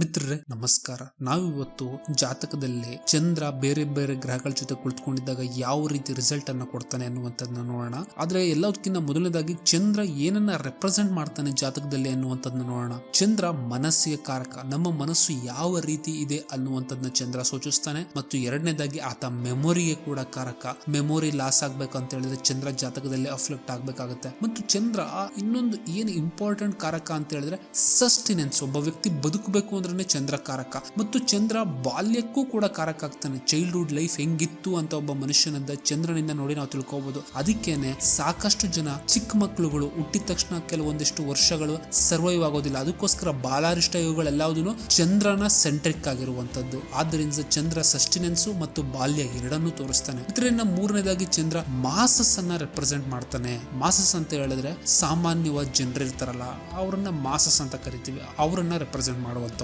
ಮಿತ್ರರೇ, ನಮಸ್ಕಾರ. ನಾವಿವತ್ತು ಜಾತಕದಲ್ಲಿ ಚಂದ್ರ ಬೇರೆ ಬೇರೆ ಗ್ರಹಗಳ ಜೊತೆ ಕುಳಿತುಕೊಂಡಿದ್ದಾಗ ಯಾವ ರೀತಿ ರಿಸಲ್ಟ್ ಅನ್ನ ಕೊಡ್ತಾನೆ ಅನ್ನುವಂಥದ್ದನ್ನ ನೋಡೋಣ. ಆದ್ರೆ ಎಲ್ಲದಕ್ಕಿಂತ ಮೊದಲನೇದಾಗಿ ಚಂದ್ರ ಏನನ್ನ ರೆಪ್ರೆಸೆಂಟ್ ಮಾಡ್ತಾನೆ ಜಾತಕದಲ್ಲಿ ಅನ್ನುವಂಥದ್ದನ್ನ ನೋಡೋಣ. ಚಂದ್ರ ಮನಸ್ಸಿಗೆ ಕಾರಕ. ನಮ್ಮ ಮನಸ್ಸು ಯಾವ ರೀತಿ ಇದೆ ಅನ್ನುವಂಥದ್ದನ್ನ ಚಂದ್ರ ಸೂಚಿಸ್ತಾನೆ. ಮತ್ತು ಎರಡನೇದಾಗಿ ಆತ ಮೆಮೊರಿಗೆ ಕೂಡ ಕಾರಕ. ಮೆಮೊರಿ ಲಾಸ್ ಆಗ್ಬೇಕು ಅಂತ ಹೇಳಿದ್ರೆ ಚಂದ್ರ ಜಾತಕದಲ್ಲಿ ಅಫ್ಲೆಕ್ಟ್ ಆಗ್ಬೇಕಾಗುತ್ತೆ. ಮತ್ತು ಚಂದ್ರ ಇನ್ನೊಂದು ಏನು ಇಂಪಾರ್ಟೆಂಟ್ ಕಾರಕ ಅಂತ ಹೇಳಿದ್ರೆ ಸಸ್ಟಿನೆನ್ಸ್ ಒಬ್ಬ ವ್ಯಕ್ತಿ ಬದುಕಬೇಕು ಅಂದ್ರೆ ಚಂದ್ರ ಕಾರಕ. ಮತ್ತು ಚಂದ್ರ ಬಾಲ್ಯಕ್ಕೂ ಕೂಡ ಕಾರಕ ಆಗ್ತಾನೆ. ಚೈಲ್ಡ್ಹುಡ್ ಲೈಫ್ ಹೆಂಗಿತ್ತು ಅಂತ ಒಬ್ಬ ಮನುಷ್ಯನಿಂದ ಚಂದ್ರನಿಂದ ನೋಡಿ ನಾವು ತಿಳ್ಕೊಬಹುದು ಅದಕ್ಕೇನೆ ಸಾಕಷ್ಟು ಜನ ಚಿಕ್ಕ ಮಕ್ಕಳುಗಳು ಹುಟ್ಟಿದ ತಕ್ಷಣ ಕೆಲವೊಂದಿಷ್ಟು ವರ್ಷಗಳು ಸರ್ವೈವ್ ಆಗೋದಿಲ್ಲ. ಅದಕ್ಕೋಸ್ಕರ ಬಾಲಾರಿಷ್ಟ ಇವುಗಳೆಲ್ಲದೂ ಚಂದ್ರನ ಸೆಂಟ್ರಿಕ್ ಆಗಿರುವಂತದ್ದು ಆದ್ದರಿಂದ ಚಂದ್ರ ಸಸ್ಟಿನೆನ್ಸ್ ಮತ್ತು ಬಾಲ್ಯ ಎರಡನ್ನೂ ತೋರಿಸ್ತಾನೆ. ಇದರಿಂದ ಮೂರನೇದಾಗಿ ಚಂದ್ರ ಮಾಸಸ್ ಅನ್ನ ರೆಪ್ರೆಸೆಂಟ್ ಮಾಡ್ತಾನೆ. ಮಾಸಸ್ ಅಂತ ಹೇಳಿದ್ರೆ ಸಾಮಾನ್ಯವಾದ ಜನರು ಇರ್ತಾರಲ್ಲ ಅವರನ್ನ ಮಾಸಸ್ ಅಂತ ಕರಿತೀವಿ. ಅವರನ್ನ ರೆಪ್ರೆಸೆಂಟ್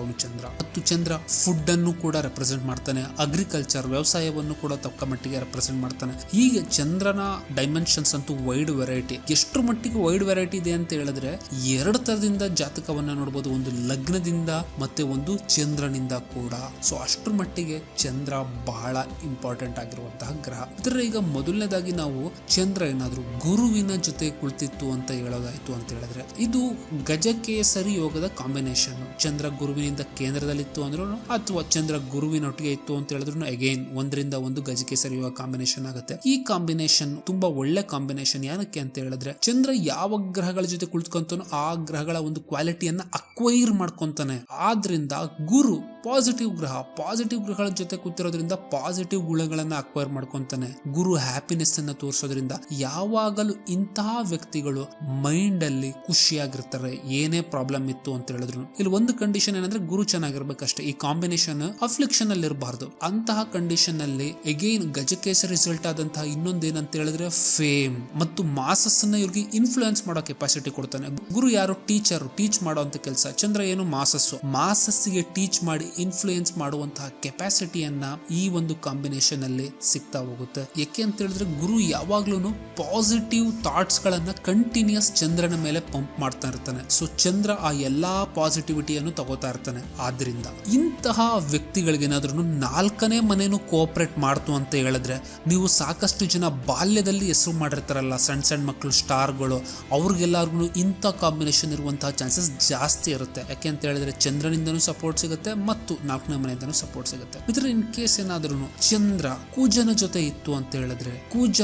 ಮಾಡುವಂತವನು ಚಂದ್ರ ಮತ್ತು ಚಂದ್ರ ಫುಡ್ ಅನ್ನು ಕೂಡ ರೆಪ್ರೆಸೆಂಟ್ ಮಾಡ್ತಾನೆ. ಅಗ್ರಿಕಲ್ಚರ್ ವ್ಯವಸಾಯವನ್ನು ಕೂಡ ತಕ್ಕ ಮಟ್ಟಿಗೆ ರೆಪ್ರೆಸೆಂಟ್ ಮಾಡ್ತಾನೆ. ಹೀಗೆ ಚಂದ್ರನ ಡೈಮೆನ್ಷನ್ಸ್ ಅಂತೂ ವೈಡ್ ವೆರೈಟಿ ಎಷ್ಟು ಮಟ್ಟಿಗೆ ವೈಡ್ ವೆರೈಟಿ ಇದೆ ಅಂತ ಹೇಳಿದ್ರೆ, ಎರಡು ತರದಿಂದ ಜಾತಕವನ್ನ ನೋಡಬಹುದು ಒಂದು ಲಗ್ನದಿಂದ ಮತ್ತೆ ಒಂದು ಚಂದ್ರನಿಂದ ಕೂಡ. ಸೊ ಅಷ್ಟರ ಮಟ್ಟಿಗೆ ಚಂದ್ರ ಬಹಳ ಇಂಪಾರ್ಟೆಂಟ್ ಆಗಿರುವಂತಹ ಗ್ರಹ. ಇದರ ಈಗ ಮೊದಲನೇದಾಗಿ ನಾವು ಚಂದ್ರ ಏನಾದ್ರು ಗುರುವಿನ ಜೊತೆ ಕುಳಿತಿತ್ತು ಅಂತ ಹೇಳೋದಾಯ್ತು ಅಂತ ಹೇಳಿದ್ರೆ, ಇದು ಗಜಕೇಸರಿ ಯೋಗದ ಕಾಂಬಿನೇಷನ್ ಚಂದ್ರ ಗುರುವಿನಿಂದ ಕೇಂದ್ರದಲ್ಲಿತ್ತು ಅಂದ್ರೂ ಅಥವಾ ಚಂದ್ರ ಗುರುವಿನೊಟ್ಟಿಗೆ ಇತ್ತು ಅಂತ ಹೇಳಿದ್ರು ಅಗೇನ್ ಒಂದರಿಂದ ಒಂದು ಗಜಕೇಸರಿ ಸರಿಯುವ ಕಾಂಬಿನೇಷನ್ ಆಗುತ್ತೆ. ಈ ಕಾಂಬಿನೇಷನ್ ತುಂಬಾ ಒಳ್ಳೆ ಕಾಂಬಿನೇಷನ್ ಯಾನಕ್ಕೆ ಅಂತ ಹೇಳಿದ್ರೆ, ಚಂದ್ರ ಯಾವ ಗ್ರಹಗಳ ಜೊತೆ ಕುಳಿತುಕೊಂತಾನೋ ಆ ಗ್ರಹಗಳ ಒಂದು ಕ್ವಾಲಿಟಿಯನ್ನ ಅಕ್ವೈರ್ ಮಾಡ್ಕೊಂತಾನೆ. ಆದ್ರಿಂದ ಗುರು ಪಾಸಿಟಿವ್ ಗ್ರಹ ಪಾಸಿಟಿವ್ ಗ್ರಹಗಳ ಜೊತೆ ಕೂತಿರೋದ್ರಿಂದ ಪಾಸಿಟಿವ್ ಗುಣಗಳನ್ನ ಅಕ್ವೈರ್ ಮಾಡ್ಕೊಂತಾನೆ. ಗುರು ಹ್ಯಾಪಿನೆಸ್ ಅನ್ನ ತೋರಿಸೋದ್ರಿಂದ ಯಾವಾಗಲೂ ಇಂತಹ ವ್ಯಕ್ತಿಗಳು ಮೈಂಡ್ ಅಲ್ಲಿ ಖುಷಿಯಾಗಿರ್ತಾರೆ. ಏನೇ ಪ್ರಾಬ್ಲಮ್ ಇತ್ತು ಅಂತ ಹೇಳಿದ್ರು ಇಲ್ಲಿ ಒಂದು ಕಂಡೀಷನ್ ಏನಂದ್ರೆ ಗುರು ಚೆನ್ನಾಗಿರ್ಬೇಕಷ್ಟೇ. ಈ ಕಾಂಬಿನೇಷನ್ ಅಫ್ಲಿಕ್ಷನ್ ಅಲ್ಲಿ ಇರಬಾರ್ದು ಅಂತಹ ಕಂಡೀಷನ್ ಅಲ್ಲಿ ಎಗೈನ್ ಗಜಕೇಶ ರಿಸಲ್ಟ್ ಆದಂತಹ ಇನ್ನೊಂದೇನಂತ ಹೇಳಿದ್ರೆ ಫೇಮ್ ಮತ್ತು ಮಾಸಸ್ ಅನ್ನ ಇವ್ರಿಗೆ ಇನ್ಫ್ಲೂಯೆನ್ಸ್ ಮಾಡೋ ಕೆಪಾಸಿಟಿ ಕೊಡ್ತಾನೆ. ಗುರು ಯಾರು? ಟೀಚರ್ ಟೀಚ್ ಮಾಡುವಂತ ಕೆಲಸ. ಚಂದ್ರ ಏನು? ಮಾಸಸ್ ಮಾಸಸ್ಗೆ ಟೀಚ್ ಮಾಡಿ ಇನ್ಫ್ಲುಯೆನ್ಸ್ ಮಾಡುವಂತಹ ಕೆಪಾಸಿಟಿಯನ್ನ ಈ ಒಂದು ಕಾಂಬಿನೇಷನ್ ಅಲ್ಲಿ ಸಿಗ್ತಾ ಹೋಗುತ್ತೆ. ಯಾಕೆ ಅಂತ ಹೇಳಿದ್ರೆ, ಗುರು ಯಾವಾಗ್ಲೂ ಪಾಸಿಟಿವ್ ಥಾಟ್ಸ್ ಗಳನ್ನ ಕಂಟಿನ್ಯೂಸ್ ಚಂದ್ರನ ಮೇಲೆ ಪಂಪ್ ಮಾಡ್ತಾ ಇರ್ತಾನೆ. ಸೊ ಚಂದ್ರ ಆ ಎಲ್ಲಾ ಪಾಸಿಟಿವಿಟಿಯನ್ನು ತಗೋತಾ ಇರ್ತಾನೆ. ಆದ್ರಿಂದ ಇಂತಹ ವ್ಯಕ್ತಿಗಳಿಗೆ ಏನಾದ್ರೂ ನಾಲ್ಕನೇ ಮನೇನು ಕೋಆಪರೇಟ್ ಮಾಡ್ತು ಅಂತ ಹೇಳಿದ್ರೆ ನೀವು ಸಾಕಷ್ಟು ಜನ ಬಾಲ್ಯದಲ್ಲಿ ಹೆಸರು ಮಾಡಿರ್ತಾರಲ್ಲ ಸಣ್ಣ ಸಣ್ಣ ಮಕ್ಕಳು ಸ್ಟಾರ್ಗಳು ಅವ್ರಿಗೆಲ್ಲರಿಗೂ ಇಂಥ ಕಾಂಬಿನೇಷನ್ ಇರುವಂತಹ ಚಾನ್ಸಸ್ ಜಾಸ್ತಿ ಇರುತ್ತೆ. ಯಾಕೆ ಅಂತ ಹೇಳಿದ್ರೆ ಚಂದ್ರನಿಂದನೂ ಸಪೋರ್ಟ್ ಸಿಗುತ್ತೆ ಮತ್ತು ನಾಲ್ಕನೇ ಮನೆಯಿಂದನೂ ಸಪೋರ್ಟ್ ಸಿಗುತ್ತೆ. ಇದ್ರ ಇನ್ ಕೇಸ್ ಏನಾದ್ರೂ ಚಂದ್ರ ಕೂಜನ ಜೊತೆ ಇತ್ತು ಅಂತ ಹೇಳಿದ್ರೆ ಕೂಜ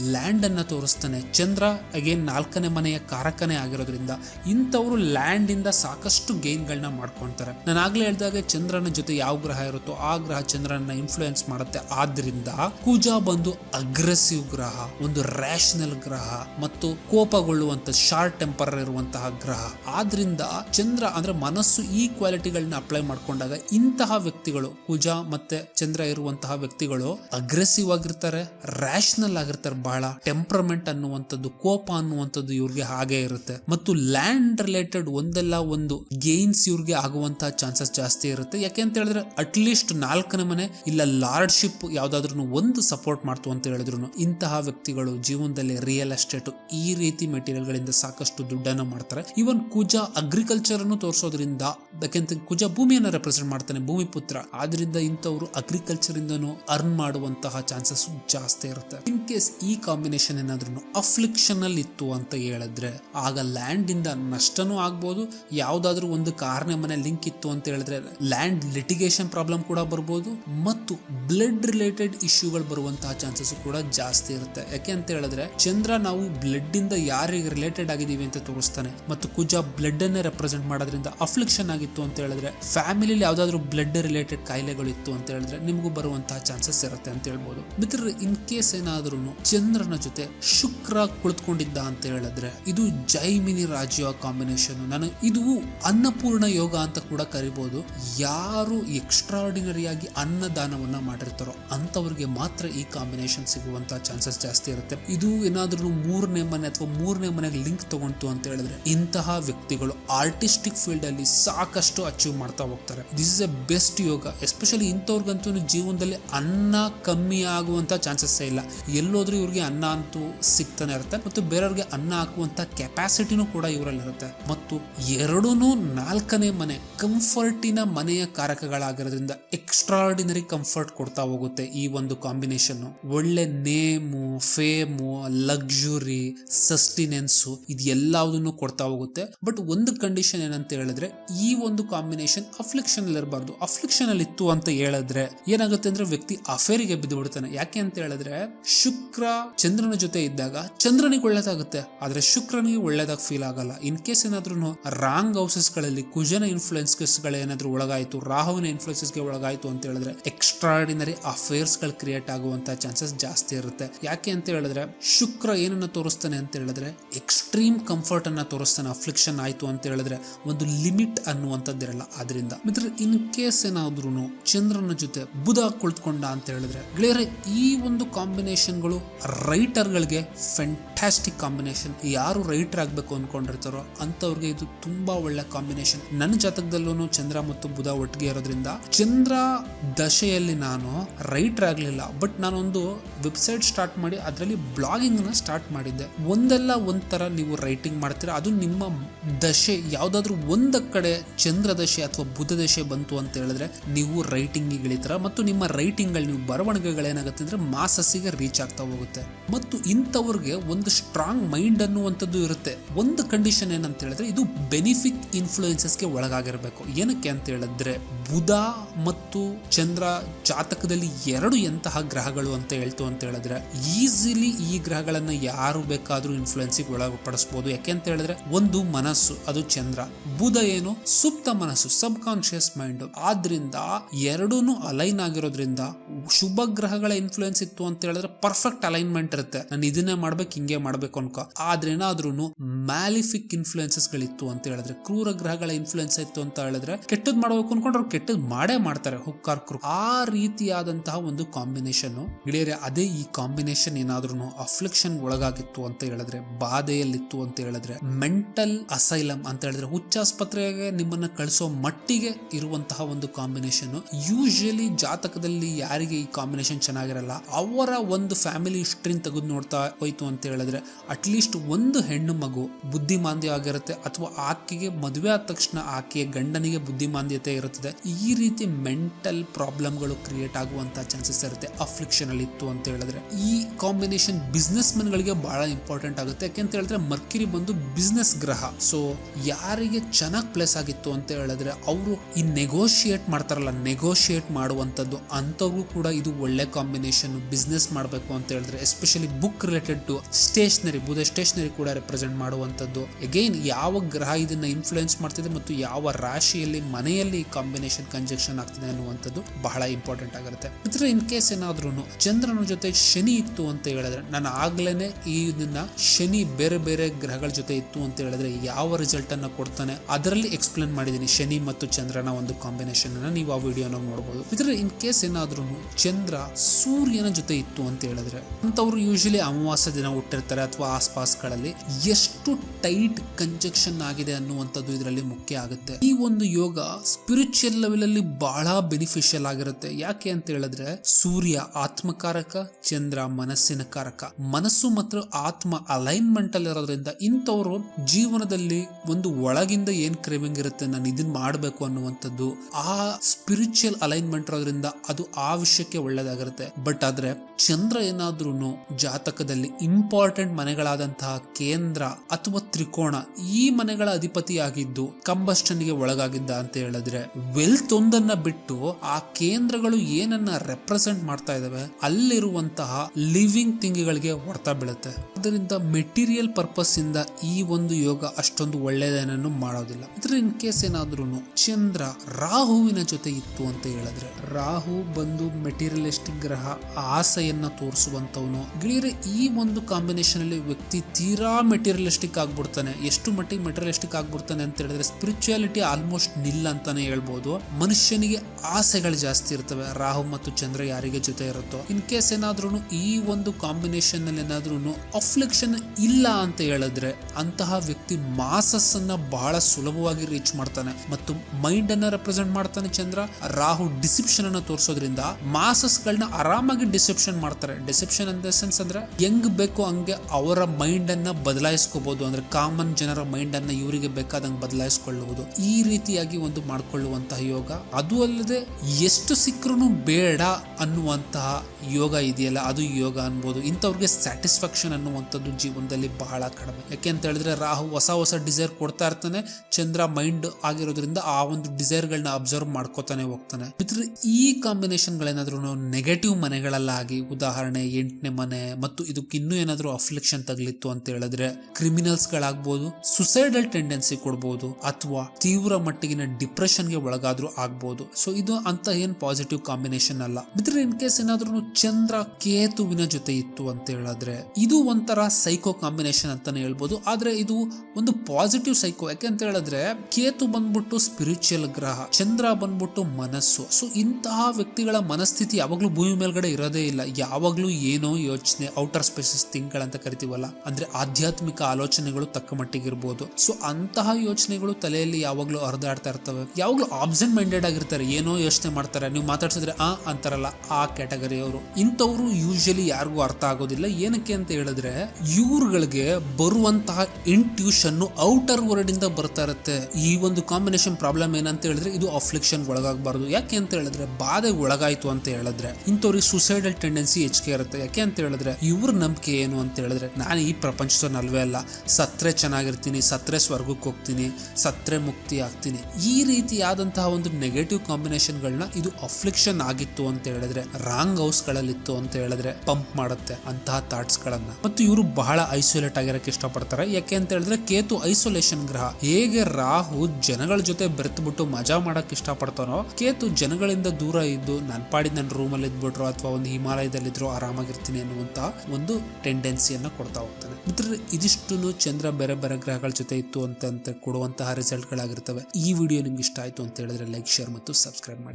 ಲ್ಯಾಂಡ್ ಅನ್ನ ತೋರಿಸ್ತಾನೆ. ಚಂದ್ರ ಅಗೇನ್ ನಾಲ್ಕನೇ ಮನೆಯ ಕಾರಕನೇ ಆಗಿರೋದ್ರಿಂದ ಇಂಥವ್ರು ಲ್ಯಾಂಡ್ ಇಂದ ಸಾಕಷ್ಟು ಗೇನ್ಗಳನ್ನ ಮಾಡ್ಕೊಳ್ತಾರೆ ನಾನು ಆಗ್ಲೇ ಹೇಳಿದಾಗ ಚಂದ್ರನ ಜೊತೆ ಯಾವ ಗ್ರಹ ಇರುತ್ತೋ ಆ ಗ್ರಹ ಚಂದ್ರನ ಇನ್ಫ್ಲೂಯೆನ್ಸ್ ಮಾಡುತ್ತೆ. ಆದ್ರಿಂದ ಕೂಜಾ ಬಂದು ಅಗ್ರೆಸಿವ್ ಗ್ರಹ, ಒಂದು ರ್ಯಾಷನಲ್ ಗ್ರಹ ಮತ್ತು ಕೋಪಗೊಳ್ಳುವಂತ ಶಾರ್ಟ್ ಟೆಂಪರ್ ಇರುವಂತಹ ಗ್ರಹ. ಆದ್ರಿಂದ ಚಂದ್ರ ಅಂದ್ರೆ ಮನಸ್ಸು ಈ ಕ್ವಾಲಿಟಿಗಳನ್ನ ಅಪ್ಲೈ ಮಾಡ್ಕೊಂಡಾಗ ಇಂತಹ ವ್ಯಕ್ತಿಗಳು ಕೂಜಾ ಮತ್ತೆ ಚಂದ್ರ ಇರುವಂತಹ ವ್ಯಕ್ತಿಗಳು ಅಗ್ರೆಸಿವ್ ಆಗಿರ್ತಾರೆ ರ್ಯಾಷನಲ್ ಆಗಿರ್ತಾರೆ ಬಹಳ. ಟೆಂಪರ್ಮೆಂಟ್ ಅನ್ನುವಂಥದ್ದು, ಕೋಪ ಅನ್ನುವಂಥದ್ದು ಇವ್ರಿಗೆ ಹಾಗೆ ಇರುತ್ತೆ. ಮತ್ತು ಲ್ಯಾಂಡ್ ರಿಲೇಟೆಡ್ ಒಂದಲ್ಲ ಒಂದು ಗೇನ್ಸ್ ಇವ್ರಿಗೆ ಆಗುವಂತಹ ಚಾನ್ಸಸ್ ಜಾಸ್ತಿ ಇರುತ್ತೆ. ಯಾಕೆ ಅಂತ ಹೇಳಿದ್ರೆ ಅಟ್ಲೀಸ್ಟ್ ನಾಲ್ಕನೇ ಮನೆ ಇಲ್ಲ ಲಾರ್ಡ್ಶಿಪ್ ಯಾವ್ದಾದ್ರು ಒಂದು ಸಪೋರ್ಟ್ ಮಾಡ್ತು ಅಂತ ಹೇಳಿದ್ರು ಇಂತಹ ವ್ಯಕ್ತಿಗಳು ಜೀವನದಲ್ಲಿ ರಿಯಲ್ ಎಸ್ಟೇಟ್ ಈ ರೀತಿ ಮೆಟೀರಿಯಲ್ಗಳಿಂದ ಸಾಕಷ್ಟು ದುಡ್ಡನ್ನು ಮಾಡ್ತಾರೆ. ಇವನ್ ಕುಜ ಅಗ್ರಿಕಲ್ಚರ್ ಅನ್ನು ತೋರಿಸೋದ್ರಿಂದ ಯಾಕೆಂತ ಕುಜ ಭೂಮಿಯನ್ನ ರೆಪ್ರೆಸೆಂಟ್ ಮಾಡ್ತಾನೆ ಭೂಮಿ ಪುತ್ರ. ಆದ್ರಿಂದ ಇಂಥವ್ರು ಅಗ್ರಿಕಲ್ಚರ್ ಇಂದನು ಅರ್ನ್ ಮಾಡುವಂತಹ ಚಾನ್ಸಸ್ ಜಾಸ್ತಿ ಇರುತ್ತೆ. ಇನ್ ಕೇಸ್ ಈ ಕಾಂಬಿನೇಷನ್ ಏನಾದ್ರೂ ಅಫ್ಲಿಕ್ಷನ್ ಅಲ್ಲಿ ಇತ್ತು ಅಂತ ಹೇಳಿದ್ರೆ, ಆಗ ಲ್ಯಾಂಡ್ ಇಂದ ನಷ್ಟನೂ ಆಗ್ಬೋದು. ಯಾವ್ದಾದ್ರು ಒಂದು ಕಾರ್ನೆ ಮನೆ ಲಿಂಕ್ ಅಂತ ಹೇಳಿದ್ರೆ ಲ್ಯಾಂಡ್ ಲಿಟಿಗೇಷನ್ ಪ್ರಾಬ್ಲಮ್ ಕೂಡ ಬರ್ಬೋದು ಮತ್ತು ಬ್ಲಡ್ ರಿಲೇಟೆಡ್ ಇಶ್ಯೂಗಳು ಬರುವಂತಹ ಚಾನ್ಸಸ್ ಕೂಡ ಜಾಸ್ತಿ ಇರುತ್ತೆ. ಯಾಕೆ ಅಂತ ಹೇಳಿದ್ರೆ ಚಂದ್ರ ನಾವು ಬ್ಲಡ್ ಇಂದ ಯಾರಿಗೆ ರಿಲೇಟೆಡ್ ಆಗಿದ್ದೀವಿ ಅಂತ ತೋರಿಸ್ತಾನೆ ಮತ್ತು ಕುಜ ಬ್ಲಡ್ ಅನ್ನೇ ರೆಪ್ರೆಸೆಂಟ್ ಮಾಡೋದ್ರಿಂದ ಅಫ್ಲಿಕ್ಷನ್ ಆಗಿತ್ತು ಅಂತ ಹೇಳಿದ್ರೆ ಫ್ಯಾಮಿಲಿಲಿ ಯಾವ್ದಾದ್ರು ಬ್ಲಡ್ ರಿಲೇಟೆಡ್ ಕಾಯಿಲೆಗಳು ಇತ್ತು ಅಂತ ಹೇಳಿದ್ರೆ ನಿಮಗೂ ಬರುವಂತಹ ಚಾನ್ಸಸ್ ಇರುತ್ತೆ ಅಂತ ಹೇಳ್ಬೋದು. ಮಿತ್ರ ಇನ್ ಕೇಸ್ ಏನಾದ್ರೂ ಚಂದ್ರನ ಜೊತೆ ಶುಕ್ರ ಕುಳಿತುಕೊಂಡಿದ್ದ ಅಂತ ಹೇಳಿದ್ರೆ ಇದು ಜೈಮಿನಿ ರಾಜ್ಯ ಕಾಂಬಿನೇಷನ್ ನಾನು ಇದು ಅನ್ನಪೂರ್ಣ ಯೋಗ ಅಂತ ಕೂಡ ಕರಿಬಹುದು ಯಾರು ಎಕ್ಸ್ಟ್ರಾರ್ಡಿನರಿ ಆಗಿ ಅನ್ನದಾನವನ್ನ ಮಾಡಿರ್ತಾರೋ ಅಂಥವ್ರಿಗೆ ಮಾತ್ರ ಈ ಕಾಂಬಿನೇಷನ್ ಸಿಗುವಂತ ಚಾನ್ಸಸ್ ಜಾಸ್ತಿ ಇರುತ್ತೆ. ಇದು ಏನಾದ್ರೂ ಮೂರನೇ ಮನೆ ಅಥವಾ ಮೂರನೇ ಮನೆಗೆ ಲಿಂಕ್ ತಗೊಂತು ಅಂತ ಹೇಳಿದ್ರೆ ಇಂತಹ ವ್ಯಕ್ತಿಗಳು ಆರ್ಟಿಸ್ಟಿಕ್ ಫೀಲ್ಡ್ ಅಲ್ಲಿ ಸಾಕಷ್ಟು ಅಚೀವ್ ಮಾಡ್ತಾ ಹೋಗ್ತಾರೆ. This is a best yoga. Especially ಇಂಥವ್ರಿಗಂತೂ ಜೀವನದಲ್ಲಿ ಅನ್ನ ಕಮ್ಮಿ ಆಗುವಂತ ಚಾನ್ಸಸ್ ಇಲ್ಲ. ಎಲ್ಲೋದ್ರೂ ಇವ್ರಿಗೆ ಅನ್ನ ಅಂತೂ ಸಿಗ್ತಾನೆ ಇರುತ್ತೆ ಮತ್ತು ಬೇರೆಯವ್ರಿಗೆ ಅನ್ನ ಹಾಕುವಂತ ಕೆಪಾಸಿಟಿನೂ ಕೂಡ ಇವರಲ್ಲಿ ಇರುತ್ತೆ ಮತ್ತು ಎರಡೂ ನಾಲ್ಕನೇ ಮನೆ ಕಂಫರ್ಟಿನ ಮನೆಯ ಕಾರಕಗಳಾಗಿರೋದ್ರಿಂದ ಎಕ್ಸ್ಟ್ರಾರ್ಡಿನರಿ ಕಂಫರ್ಟ್ ಕೊಡ್ತಾ ಹೋಗುತ್ತೆ ಈ ಒಂದು ಕಾಂಬಿನೇಷನ್ ಒಳ್ಳೆ ನೇಮು, ಫೇಮು ಲಕ್ಸುರಿ ಸಸ್ಟಿನೆನ್ಸು ಇದು ಎಲ್ಲದನ್ನು ಕೊಡ್ತಾ ಹೋಗುತ್ತೆ. ಬಟ್ ಒಂದು ಕಂಡೀಷನ್ ಏನಂತ ಹೇಳಿದ್ರೆ, ಈ ಒಂದು ಕಾಂಬಿನೇಷನ್ ಅಫ್ಲಿಕ್ಷನ್ ಅಲ್ಲಿ ಇರಬಾರ್ದು. ಅಫ್ಲಿಕ್ಷನ್ ಅಲ್ಲಿ ಇತ್ತು ಅಂತ ಹೇಳಿದ್ರೆ ಏನಾಗುತ್ತೆ ಅಂದ್ರೆ ವ್ಯಕ್ತಿ ಅಫೇರಿಗೆ ಬಿದ್ದು ಬಿಡ್ತಾನೆ. ಯಾಕೆ ಅಂತ ಹೇಳಿದ್ರೆ, ಶುಕ್ರ ಚಂದ್ರನ ಜೊತೆ ಇದ್ದಾಗ ಚಂದ್ರನಿಗೆ ಒಳ್ಳೇದಾಗುತ್ತೆ. ಆದ್ರೆ ಶುಕ್ರನಿಗೆ ಒಳ್ಳೇದಾಗ ಫೀಲ್ ಆಗಲ್ಲ. ಇನ್ ಕೇಸ್ ಏನಾದ್ರೂ ರಾಂಗ್ ಹೌಸಸ್ಗಳಲ್ಲಿ ಕುಜನ ಇನ್ಫ್ಲುಯೆನ್ಸಸ್ ಏನಾದ್ರೂ ಒಳಗಾಯಿತು, ರಾಹುವಿನ ಇನ್ಫ್ಲೂಯೆನ್ಸಸ್ಗೆ ಒಳಗಾಯಿತು ಅಂತ ಹೇಳಿದ್ರೆ ಎಕ್ಸ್ಟ್ರಾರ್ಡಿನರಿ ಅಫೇರ್ಸ್ಗಳು ಕ್ರಿಯೇಟ್ ಆಗುವಂತ ಚಾನ್ಸಸ್ ಜಾಸ್ತಿ ಇರುತ್ತೆ. ಯಾಕೆ ಅಂತ ಹೇಳಿದ್ರೆ ಶುಕ್ರ ಏನನ್ನ ತೋರಿಸ್ತಾನೆ ಅಂತ ಹೇಳಿದ್ರೆ ಎಕ್ಸ್ಟ್ರೀಮ್ ಕಂಫರ್ಟ್ ಅನ್ನ ತೋರಿಸ್ತಾನೆ ಅಫ್ಲಿಕ್ಷನ್ ಆಯಿತು ಅಂತ ಹೇಳಿದ್ರೆ ಒಂದು ಲಿಮಿಟ್ ಅನ್ನುವಂಥದ್ದಿರಲ್ಲ. ಅದರಿಂದ ಮಿತ್ರ ಇನ್ ಕೇಸ್ ಏನಾದ್ರೂ ಚಂದ್ರನ ಜೊತೆ ಬುಧ ಕುಳಿತುಕೊಂಡ ಅಂತ ಹೇಳಿದ್ರೆ ಗೆಳೆಯರೆ, ಈ ಒಂದು ಕಾಂಬಿನೇಷನ್ಗಳು ರೈಟರ್ಗಳಿಗೆ ಫ್ಯಾಂಟಾಸ್ಟಿಕ್ ಕಾಂಬಿನೇಷನ್ ಯಾರು ರೈಟರ್ ಆಗಬೇಕು ಅನ್ಕೊಂಡಿರ್ತಾರೋ ಅಂತವ್ರಿಗೆ ಇದು ತುಂಬಾ ಒಳ್ಳೆ ಕಾಂಬಿನೇಷನ್ ನನ್ನ ಜಾತಕದಲ್ಲೂ ಚಂದ್ರ ಮತ್ತು ಬುಧ ಒಟ್ಟಿಗೆ ಇರೋದ್ರಿಂದ ಚಂದ್ರ ದಶೆಯಲ್ಲಿ ನಾನು ರೈಟರ್ ಆಗಲಿಲ್ಲ. ಬಟ್ ನಾನೊಂದು ವೆಬ್ಸೈಟ್ ಸ್ಟಾರ್ಟ್ ಮಾಡಿ ಅದರಲ್ಲಿ ಬ್ಲಾಗಿಂಗ್ನ ಸ್ಟಾರ್ಟ್ ಮಾಡಿದ್ದೆ. ಒಂದಲ್ಲ ಒಂಥರ ನೀವು ರೈಟಿಂಗ್ ಮಾಡ್ತೀರಾ? ಅದು ನಿಮ್ಮ ದಶೆ. ಯಾವುದಾದ್ರೂ ಒಂದ ಕಡೆ ಚಂದ್ರ ದಶೆ ಅಥವಾ ಬುಧ ದಶೆ ಬಂತು ಅಂತ ಹೇಳಿದ್ರೆ ನೀವು ರೈಟಿಂಗ್ ಇಳಿತೀರ ಮತ್ತು ನಿಮ್ಮ ರೈಟಿಂಗ್ಗಳು ನೀವು ಬರವಣಿಗೆಗಳೇನಾಗುತ್ತೆ ಅಂದ್ರೆ ಮಾಸಸ್ಸಿಗೆ ರೀಚ್ ಆಗ್ತಾ ಹೋಗುತ್ತೆ. ಮತ್ತು ಇಂಥವ್ರಿಗೆ ಒಂದು ಸ್ಟ್ರಾಂಗ್ ಮೈಂಡ್ ಅನ್ನುವಂಥದ್ದು ಇರುತ್ತೆ. ಒಂದು ಕಂಡೀಷನ್ ಏನಂತ ಹೇಳಿದ್ರೆ ಇದು ಬೆನಿಫಿಕ್ ಇನ್ಫ್ಲೂಯೆನ್ಸಸ್ಗೆ ಒಳಗಾಗಿರ್ಬೇಕು. ಏನಕ್ಕೆ ಅಂತ ಹೇಳಿದ್ರೆ ಬುಧ ಮತ್ತು ಚಂದ್ರ ಜಾತಕದಲ್ಲಿ ಎರಡು ಎಂತಹ ಗ್ರಹಗಳು ಅಂತ ಹೇಳ್ತು ಅಂತ ಹೇಳಿದ್ರೆ, ಈಸಿಲಿ ಈ ಗ್ರಹಗಳನ್ನ ಯಾರು ಬೇಕಾದ್ರೂ ಇನ್ಫ್ಲುಯೆನ್ಸಿಗೆ ಒಳಪಡಿಸಬಹುದು ಯಾಕೆ ಅಂತ ಹೇಳಿದ್ರೆ, ಒಂದು ಮನಸ್ಸು, ಅದು ಚಂದ್ರ. ಬುಧ ಏನು? ಸುಪ್ತ ಮನಸ್ಸು ಸಬ್ ಕಾನ್ಶಿಯಸ್ ಮೈಂಡ್ ಆದ್ರಿಂದ ಎರಡೂ ಅಲೈನ್ ಆಗಿರೋದ್ರಿಂದ ಶುಭ ಗ್ರಹಗಳ ಇನ್ಫ್ಲುಯೆನ್ಸ್ ಇತ್ತು ಅಂತ ಹೇಳಿದ್ರೆ ಪರ್ಫೆಕ್ಟ್ ಅಲೈನ್ಮೆಂಟ್ ಇರುತ್ತೆ. ನಾನು ಇದನ್ನೇ ಮಾಡ್ಬೇಕು, ಹಿಂಗೆ ಮಾಡ್ಬೇಕು ಅನ್ಕೋ. ಆದ್ರೇನಾದ್ರೂ ಮ್ಯಾಲಿಫಿಕ್ ಇನ್ಫ್ಲೂಯೆನ್ಸಸ್ ಗಳಿತ್ತು ಅಂತ ಹೇಳಿದ್ರೆ, ಕ್ರೂರ ಗ್ರಹಗಳ ಇನ್ಫ್ಲುಯೆನ್ಸ್ ಇತ್ತು ಅಂತ ಹೇಳಿದ್ರೆ, ಕೆಟ್ಟದ್ ಮಾಡ್ಬೇಕು ಅನ್ಕೊಂಡ್ರೆ ಕೆಟ್ಟದ್ ಮಾಡೇ ಮಾಡ್ತಾರೆ, ಹುಕ್ಕಾರ್ ಕ್ರೂ ಆ ರೀತಿಯಾದಂತಹ ಒಂದು ಕಾಂಬಿನೇಷನ್ ಗೆಳೆಯರೆ, ಅದೇ ಈ ಕಾಂಬಿನೇಷನ್ ಏನಾದ್ರೂ ಅಫ್ಲಿಕ್ಷನ್ ಒಳಗಾಗಿತ್ತು ಅಂತ ಹೇಳಿದ್ರೆ, ಬಾಧೆಯಲ್ಲಿತ್ತು ಅಂತ ಹೇಳಿದ್ರೆ, ಮೆಂಟಲ್ ಅಸೈಲಮ್ ಅಂತ ಹೇಳಿದ್ರೆ, ಹುಚ್ಚಾಸ್ಪತ್ರೆಗೆ ನಿಮ್ಮನ್ನ ಕಳಿಸೋ ಮಟ್ಟಿಗೆ ಇರುವಂತಹ ಒಂದು ಕಾಂಬಿನೇಷನ್ ಯೂಶಲಿ ಜಾತಕದಲ್ಲಿ ಯಾರಿಗೆ ಈ ಕಾಂಬಿನೇಷನ್ ಚೆನ್ನಾಗಿರಲ್ಲ, ಅವರ ಒಂದು ಫ್ಯಾಮಿಲಿ ಹಿಸ್ಟ್ರಿನ್ ತೆಗೆದು ನೋಡ್ತಾ ಹೋಯ್ತು ಅಂತ ಹೇಳಿದ್ರೆ, ಅಟ್ಲೀಸ್ಟ್ ಒಂದು ಹೆಣ್ಣು ಮಗು ಬುದ್ಧಿಮಾಂದ್ಯ ಆಗಿರುತ್ತೆ, ಅಥವಾ ಆಕೆಗೆ ಮದುವೆ ಆದ ತಕ್ಷಣ ಆಕೆಯ ಗಂಡನಿಗೆ ಬುದ್ಧಿಮಾಂದ್ಯತೆ ಇರುತ್ತದೆ ಈ ರೀತಿ ಮೆಂಟಲ್ ಪ್ರಾಬ್ಲಮ್ಗಳು ಕ್ರಿಯೇಟ್ ಆಗುವಂತ ಚಾನ್ಸಸ್ ಇರುತ್ತೆ ಅಫ್ಲಿಕ್ಷನ್ ಅಲ್ಲಿ ಇತ್ತು ಅಂತ ಹೇಳಿದ್ರೆ. ಈ ಕಾಂಬಿನೇಷನ್ ಬಿಸ್ನೆಸ್ ಮೆನ್ ಗಳಿಗೆ ಬಹಳ ಇಂಪಾರ್ಟೆಂಟ್ ಆಗುತ್ತೆ. ಯಾಕೆಂತ ಹೇಳಿದ್ರೆ ಮರ್ಕಿರಿ ಬಂದು ಬಿಸ್ನೆಸ್ ಗ್ರಹ. ಸೊ ಯಾರಿಗೆ ಚೆನ್ನಾಗಿ ಪ್ಲೇಸ್ ಆಗಿತ್ತು ಅಂತ ಹೇಳಿದ್ರೆ, ಅವರು ಈ ನೆಗೋಷಿಯೇಟ್ ಮಾಡ್ತಾರಲ್ಲ ನೆಗೋಷಿಯೇಟ್ ಮಾಡುವಂತದ್ದು ಅಂಥವ್ರಿಗೂ ಕೂಡ ಇದು ಒಳ್ಳೆ ಕಾಂಬಿನೇಷನ್ ಬಿಸ್ನೆಸ್ ಮಾಡಬೇಕು ಅಂತ ಹೇಳಿದ್ರೆ especially book related to stationery Budha stationery ಕೂಡ ರೆಪ್ರೆಸೆಂಟ್ ಮಾಡುವಂತದ್ದು ಅಗೇನ್ ಯಾವ ಗ್ರಹ ಇದನ್ನ ಇನ್ಫ್ಲೂಯೆನ್ಸ್ ಮಾಡ್ತಿದೆ ಮತ್ತು ಯಾವ ರಾಶಿಯಲ್ಲಿ, ಮನೆಯಲ್ಲಿ ಕಾಂಬಿನೇಷನ್ ಕಂಜಕ್ಷನ್ ಆಗ್ತಿದೆ ಅನ್ನುವಂಥದ್ದು ಬಹಳ ಇಂಪಾರ್ಟೆಂಟ್ ಆಗಿರುತ್ತೆ. ಇದ್ರೆ ಇನ್ ಕೇಸ್ ಏನಾದ್ರೂ ಚಂದ್ರನ ಜೊತೆ ಶನಿ ಇತ್ತು ಅಂತ ಹೇಳಿದ್ರೆ, ನಾನು ಆಗ್ಲೇನೆ ಈ ಇದನ್ನ ಶನಿ ಬೇರೆ ಬೇರೆ ಗ್ರಹಗಳ ಜೊತೆ ಇತ್ತು ಅಂತ ಹೇಳಿದ್ರೆ ಯಾವ ರಿಸಲ್ಟ್ ಅನ್ನ ಕೊಡ್ತಾನೆ ಅದರಲ್ಲಿ ಎಕ್ಸ್ಪ್ಲೇನ್ ಮಾಡಿದೀನಿ ಶನಿ ಮತ್ತು ಚಂದ್ರನ ಒಂದು ಕಾಂಬಿನೇಷನ್ ಅನ್ನ ನೀವು ಆ ವಿಡಿಯೋನ ನೋಡಬಹುದು ಇದ್ರೆ ಇನ್ ಕೇಸ್ ಏನಾದ್ರೂ ಚಂದ್ರ ಸೂರ್ಯನ ಜೊತೆ ಇತ್ತು ಅಂತ ಹೇಳಿದ್ರೆ ಅಂತವ್ರು ಯೂಶಲಿ ಅಮಾವಾಸ್ಯ ದಿನ ಹುಟ್ಟಿರ್ತಾರೆ ಅಥವಾ ಆಸ್ಪಾಸ್ಗಳಲ್ಲಿ ಎಷ್ಟು ಟೈಟ್ ಕಂಜಕ್ಷನ್ ಆಗಿದೆ ಅನ್ನುವಂಥದ್ದು ಇದರಲ್ಲಿ ಮುಖ್ಯ ಆಗುತ್ತೆ. ಈ ಒಂದು ಯೋಗ ಸ್ಪಿರಿಚುವಲ್ ಲೆವೆಲ್ ಅಲ್ಲಿ ಬಹಳ ಬೆನಿಫಿಷಿಯಲ್ ಆಗಿರುತ್ತೆ. ಯಾಕೆ ಅಂತ ಹೇಳಿದ್ರೆ, ಸೂರ್ಯ ಆತ್ಮಕಾರಕ, ಚಂದ್ರ ಮನಸ್ಸಿನ ಕಾರಕ. ಮನಸ್ಸು ಮತ್ತು ಆತ್ಮ ಅಲೈನ್ಮೆಂಟ್ ಅಲ್ಲಿ ಇರೋದ್ರಿಂದ ಇಂಥವ್ರು ಜೀವನದಲ್ಲಿ ಒಂದು ಒಳಗಿಂದ ಏನ್ ಕ್ರೇವಿಂಗ್ ಇರುತ್ತೆ, ನಾನು ಇದನ್ನ ಮಾಡಬೇಕು ಅನ್ನುವಂಥದ್ದು, ಆ ಸ್ಪಿರಿಚುಯಲ್ ಅಲೈನ್ಮೆಂಟ್ ಇರೋದ್ರಿಂದ ಅದು ಆ ವಿಷಯಕ್ಕೆ ಒಳ್ಳೇದಾಗಿರುತ್ತೆ. ಬಟ್ ಆದ್ರೆ, ಚಂದ್ರ ಏನಾದ್ರೂ ಜಾತಕದಲ್ಲಿ ಇಂಪಾರ್ಟೆಂಟ್ ಮನೆಗಳಾದಂತಹ ಕೇಂದ್ರ ಅಥವಾ ತ್ರಿಕೋಣ ಈ ಮನೆಗಳ ಅಧಿಪತಿಯಾಗಿದ್ದು ಕಂಬಸ್ಟನ್ಗೆ ಒಳಗಾಗಿದ್ದ ಅಂತ ಹೇಳಿದ್ರೆ ವೆಲ್ತ್ ಒಂದನ್ನ ಬಿಟ್ಟು ಆ ಕೇಂದ್ರಗಳು ಏನನ್ನ ರೆಪ್ರೆಸೆಂಟ್ ಮಾಡ್ತಾ ಇದಾವೆ, ಅಲ್ಲಿರುವಂತಹ ಲಿವಿಂಗ್ ಥಿಂಗ್ಗಳಿಗೆ ಹೊಡೆತ ಬೀಳುತ್ತೆ. ಅದರಿಂದ ಮೆಟೀರಿಯಲ್ ಪರ್ಪಸ್ ಇಂದ ಈ ಒಂದು ಯೋಗ ಅಷ್ಟೊಂದು ಒಳ್ಳೆಯದೇನನ್ನು ಮಾಡೋದಿಲ್ಲ. ಇದ್ರ ಇನ್ ಕೇಸ್ ಏನಾದ್ರೂ ಚಂದ್ರ ರಾಹುವಿನ ಜೊತೆ ಇತ್ತು ಅಂತ ಹೇಳಿದ್ರೆ, ರಾಹು ಬಂದು ಮೆಟೀರಿಯಲಿಸ್ಟಿಕ್ ಗ್ರಹ ಆಸೆಯನ್ನ ತೋರಿಸುವಂತವನು ಗಿಳಿಯರೆ, ಈ ಒಂದು ಕಾಂಬಿನೇಷನ್ ಅಲ್ಲಿ ವ್ಯಕ್ತಿ ತೀರಾ ಮೆಟೀರಿಯಲಿಸ್ಟಿಕ್ ಆಗ್ಬಿಡ್ತಾನೆ. ಎಷ್ಟು ಮಟ್ಟಿಗೆ ಮೆಟೀರಿಯಲಿಸ್ಟಿಕ್ ಆಗ್ಬಿಡ್ತಾನೆ ಅಂತ ಹೇಳಿದ್ರೆ ಸ್ಪಿರಿಚುಯಾಲಿಟಿ ಆಲ್ಮೋಸ್ಟ್ ನಿಲ್ ಅಂತಾನೆ ಹೇಳ್ಬೋದು. ಮನುಷ್ಯನಿಗೆ ಆಸೆಗಳು ಜಾಸ್ತಿ ಇರ್ತವೆ. ರಾಹು ಮತ್ತು ಚಂದ್ರ ಯಾರಿಗೆ ಜೊತೆ ಇರುತ್ತೋ. ಇನ್ ಕೇಸ್ ಏನಾದ್ರೂ ಈ ಒಂದು ಕಾಂಬಿನೇಷನ್ನಲ್ಲಿ ಏನಾದ್ರೂ ಅಫ್ಲಿಕ್ಷನ್ ಇಲ್ಲ ಅಂತ ಹೇಳಿದ್ರೆ ಅಂತಹ ವ್ಯಕ್ತಿ ಮಾಸಸ್ ಅನ್ನ ಬಹಳ ಸುಲಭವಾಗಿ ರೀಚ್ ಮಾಡ್ತಾನೆ. ಮತ್ತು ಮೈಂಡ್ ಅನ್ನ ರೆಪ್ರೆಸೆಂಟ್ ಮಾಡ್ತಾನೆ ಚಂದ್ರ. ರಾಹು ಡಿಸಿಪ್ಷನ್ ಅನ್ನ ತೋರಿಸೋದ್ರಿಂದ ಮಾಸಸ್ ಗಳನ್ನ ಆರಾಮಾಗಿ ಡಿಸೆಪ್ಷನ್ ಮಾಡ್ತಾರೆ. ಡಿಸೆಪ್ಷನ್ ಅಂದ ಸೆನ್ಸ್ ಅಂದ್ರೆ ಹೆಂಗ್ ಬೇಕೋ ಹಂಗೆ ಅವರ ಮೈಂಡ್ ಅನ್ನ ಬದಲಾಯಿಸ್ಕೋಬಹುದು ಅಂದ್ರೆ ಕಾಮನ್ ಜನರ ಮೈಂಡ್ ಅನ್ನ ಇವರಿಗೆ ಬೇಕಾದಂಗೆ ಬದಲಾಯಿಸ್ಕೊಳ್ಳುವುದು. ಈ ರೀತಿಯಾಗಿ ಒಂದು ಮಾಡ್ಕೊಳ್ಳುವಂತಹ ಯೋಗ. ಅದು ಅಲ್ಲದೆ ಎಷ್ಟು ಸಿಕ್ಕರೂ ಬೇಡ ಅನ್ನುವಂತಹ ಯೋಗ ಇದೆಯಲ್ಲ, ಅದು ಯೋಗ ಅನ್ಬೋದು. ಇಂಥವ್ರಿಗೆ ಸ್ಯಾಟಿಸ್ಫ್ಯಾಕ್ಷನ್ ಅನ್ನುವಂಥದ್ದು ಜೀವನದಲ್ಲಿ ಬಹಳ ಕಡಿಮೆ. ಯಾಕೆ ಅಂತ ಹೇಳಿದ್ರೆ, ರಾಹು ಹೊಸ ಹೊಸ ಡಿಸೈರ್ ಕೊಡ್ತಾ ಇರ್ತಾನೆ, ಚಂದ್ರ ಮೈಂಡ್ ಆಗಿರೋದ್ರಿಂದ ಆ ಒಂದು ಡಿಸೈರ್ಗಳನ್ನ ಅಬ್ಸರ್ವ್ ಮಾಡ್ಕೋತಾನೆ ಹೋಗ್ತಾನೆ. ಮಿತ್ರ ಈ ಕಾಂಬಿನೇಷನ್ಗಳೇನಾದ್ರೂ ನೆಗೆಟಿವ್ ಮನೆಗಳಲ್ಲಾಗಿ, ಉದಾಹರಣೆ ಎಂಟನೇ ಮನೆ ಮತ್ತು ಇದಕ್ಕೆ ಇನ್ನೂ ಏನಾದರೂ ಅಫ್ಲಿಕ್ಷನ್ ತಗಲಿತ್ತು ಅಂತ ಹೇಳಿದ್ರೆ ಕ್ರಿಮಿನಲ್ಸ್ ಗಳಾಗ್ಬೋದು ಸುಸೈಡಲ್ ಟೆಂಡೆನ್ಸಿ ಕೊಡ್ಬೋದು, ಅಥವಾ ತೀವ್ರ ಮಟ್ಟಿಗಿನ ಡಿಪ್ರೆಷನ್ಗೆ ಒಳಗಾದ್ರೂ ಆಗ್ಬೋದು. ಸೊ ಇದು ಅಂತ ಏನ್ ಪಾಸಿಟಿವ್ ಕಾಂಬಿನೇಷನ್ ಅಲ್ಲ. ಮಿತ್ರ ಇನ್ ಕೇಸ್ ಏನಾದ್ರೂ ಚಂದ್ರ ಕೇತುವಿನ ಜೊತೆ ಇತ್ತು ಅಂತ ಹೇಳಿದ್ರೆ, ಇದು ಒಂಥರ ಸೈಕೋ ಕಾಂಬಿನೇಷನ್ ಅಂತಾನೆ ಹೇಳ್ಬೋದು. ಆದ್ರೆ ಇದು ಒಂದು ಪಾಸಿಟಿವ್ ಸೈಕೋ ಯಾಕೆ ಅಂತ ಹೇಳಿದ್ರೆ, ಕೇತು ಬಂದ್ಬಿಟ್ಟು ಸ್ಪಿರಿಚುಯಲ್ ಗ್ರಹ, ಚಂದ್ರ ಬಂದ್ಬಿಟ್ಟು ಮನಸ್ಸು. ಸೊ ಇಂತಹ ವ್ಯಕ್ತಿಗಳ ಮನಸ್ಥಿತಿ ಯಾವಾಗ್ಲೂ ಭೂಮಿ ಮೇಲ್ಗಡೆ ಇರೋದೇ ಇಲ್ಲ. ಯಾವಾಗ್ಲೂ ಏನೋ ಯೋಚನೆ ಔಟರ್ ಸ್ಪೇಸಸ್ ಗಳಂತ ಕರಿತೀವಲ್ಲ. ಅಂದ್ರೆ ಆಧ್ಯಾತ್ಮಿಕ ಆಲೋಚನೆಗಳು ತಕ್ಕ ಮಟ್ಟಿಗೆ ಇರ್ಬೋದು ಸೊ ಅಂತಹ ಯೋಚನೆಗಳು ತಲೆಯಲ್ಲಿ ಯಾವಾಗ್ಲೂ ಹರಿದಾಡ್ತಾ ಇರ್ತವೆ. ಯಾವಾಗ್ಲೂ ಆಬ್ಸೆಂಟ್ ಮೈಂಡೆಡ್ ಆಗಿರ್ತಾರೆ, ಏನೋ ಯೋಚನೆ ಮಾಡ್ತಾರೆ, ನೀವು ಮಾತಾಡ್ಸಿದ್ರೆ ಆ ಅಂತಾರಲ್ಲ, ಆ ಕ್ಯಾಟಗರಿ ಅವರು. ಇಂಥವ್ರು ಯೂಶಲಿ ಯಾರಿಗೂ ಅರ್ಥ ಆಗೋದಿಲ್ಲ. ಏನಕ್ಕೆ ಅಂತ ಹೇಳಿದ್ರೆ, ಇವ್ರುಗಳಿಗೆ ಬರುವಂತಹ ಇಂಟ್ಯೂಷನ್ ಔಟರ್ ವರ್ಡ್ ಇಂದ ಬರ್ತಾ ಇರುತ್ತೆ. ಈ ಒಂದು ಕಾಂಬಿನೇಷನ್ ಪ್ರಾಬ್ಲಮ್ ಏನಂತ ಹೇಳಿದ್ರೆ, ಇದು ಅಫ್ಲಿಕ್ಷನ್ ಒಳಗಾಗಬಾರ್ದು. ಯಾಕೆ ಅಂತ ಹೇಳಿದ್ರೆ, ಬಾಧೆ ಒಳಗಾಯ್ತು ಅಂತ ಹೇಳಿದ್ರೆ, ಇಂಥವ್ರಿಗೆ ಸುಸೈಡಲ್ ಟೆಂಡೆನ್ಸಿ ಹೆಚ್ಚಿಗೆ ಇರುತ್ತೆ. ಯಾಕೆ ಅಂತ ಹೇಳಿದ್ರೆ, ಇವ್ರ ನಂಬಿಕೆ ಏನು ಅಂತ ಹೇಳಿದ್ರೆ, ನಾನು ಈ ಪ್ರಪಂಚದ ನಲ್ವೇ ಅಲ್ಲ, ಸತ್ರೆ ಚೆನ್ನಾಗಿರ್ತೀನಿ, ಸತ್ರೆ ಸ್ವರ್ಗಕ್ಕೆ ಹೋಗ್ತೀನಿ, ಸತ್ರೆ ಮುಕ್ತಿ ಆಗ್ತೀನಿ. ಈ ರೀತಿಯಾದಂತಹ ಒಂದು ನೆಗೆಟಿವ್ ಕಾಂಬಿನೇಷನ್ಗಳನ್ನ ಇದು ಅಫ್ಲಿಕ್ಷನ್ ಆಗಿತ್ತು ಅಂತ ಹೇಳಿದ್ರೆ ರಾಂಗ್ ಹೌಸ್ ಗಳಲ್ಲಿತ್ತು ಅಂತ ಹೇಳಿದ್ರೆ ಪಂಪ್ ಮಾಡುತ್ತೆ ಅಂತಹ ಥಾಟ್ಸ್ ಗಳನ್ನ. ಮತ್ತು ಇವರು ಬಹಳ ಐಸೋಲೇಟ್ ಆಗಿರಕ್ಕೆ ಇಷ್ಟಪಡ್ತಾರೆ. ಯಾಕೆ ಅಂತ ಹೇಳಿದ್ರೆ, ಕೇತು ಐಸೋಲೇಷನ್ ಗ್ರಹ ಹೇಗೆ ರಾಹು ಜನಗಳ ಜೊತೆ ಬೆರೆತುಬಿಟ್ಟು ಮಜಾ ಮಾಡಕ್ ಇಷ್ಟಪಡ್ತಾನೋ, ಕೇತು ಜನಗಳಿಂದ ದೂರ ಇದ್ದು ನನ್ನ ಪಾಡಿ ನನ್ನ ರೂಮಲ್ಲಿ ಇದ್ಬಿಟ್ರು ಅಥವಾ ಒಂದು ಹಿಮಾಲಯದಲ್ಲಿದ್ರು ಆರಾಮಾಗಿರ್ತೀನಿ ಅನ್ನುವಂತ ಒಂದು ಟೆಂಡೆನ್ಸಿಯನ್ನ ಕೊಡ್ತಾ ಹೋಗ್ತಾನೆ. ಮಿತ್ರರು ಇದಿಷ್ಟು ಚಂದ್ರ ಬೇರೆ ಬೇರೆ ಗ್ರಹಗಳ ಜೊತೆ ಇತ್ತು ಅಂತ ಕೊಡುವಂತಹ ರಿಸಲ್ಟ್ ಗಳಾಗಿರ್ತವೆ. ಈ ವಿಡಿಯೋ ನಿಮ್ಗೆ ಇಷ್ಟ ಆಯ್ತು ಅಂತ ಹೇಳಿದ್ರೆ ಲೈಕ್ ಶೇರ್ ಮತ್ತು ಸಬ್ಸ್ಕ್ರೈಬ್ ಮಾಡಿ.